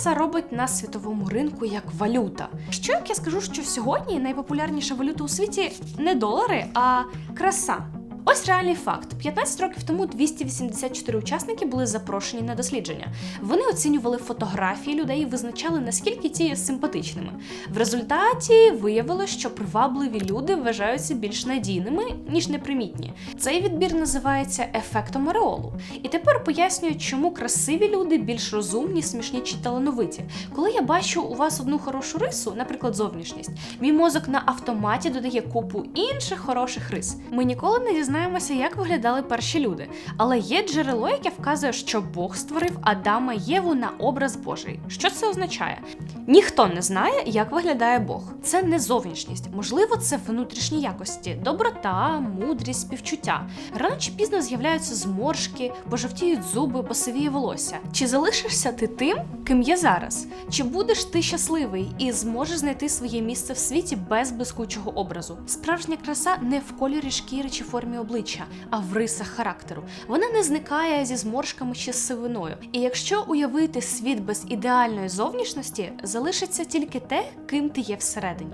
краса робить на світовому ринку як валюта. Що як я скажу, що сьогодні найпопулярніша валюта у світі не долари, а краса. Ось реальний факт: 15 років тому 284 учасники були запрошені на дослідження. Вони оцінювали фотографії людей і визначали, наскільки ті є симпатичними. В результаті виявилося, що привабливі люди вважаються більш надійними, ніж непримітні. Цей відбір називається ефектом ореолу. І тепер пояснюю, чому красиві люди більш розумні, смішні чи талановиті. Коли я бачу у вас одну хорошу рису, наприклад, зовнішність, мій мозок на автоматі додає купу інших хороших рис. Ми ніколи не дізнаємося, як виглядали перші люди, але є джерело, яке вказує, що Бог створив Адама Єву на образ Божий. Що це означає? Ніхто не знає, як виглядає Бог. Це не зовнішність, можливо, це внутрішні якості, доброта, мудрість, співчуття. Рано чи пізно з'являються зморшки, пожовтіють зуби, посивіє волосся. Чи залишишся ти тим, ким є зараз? Чи будеш ти щасливий і зможеш знайти своє місце в світі без блискучого образу? Справжня краса не в кольорі шкіри чи формі обличчя, а в рисах характеру. Вона не зникає зі зморшками чи сивиною. І якщо уявити світ без ідеальної зовнішності, залишиться тільки те, ким ти є всередині.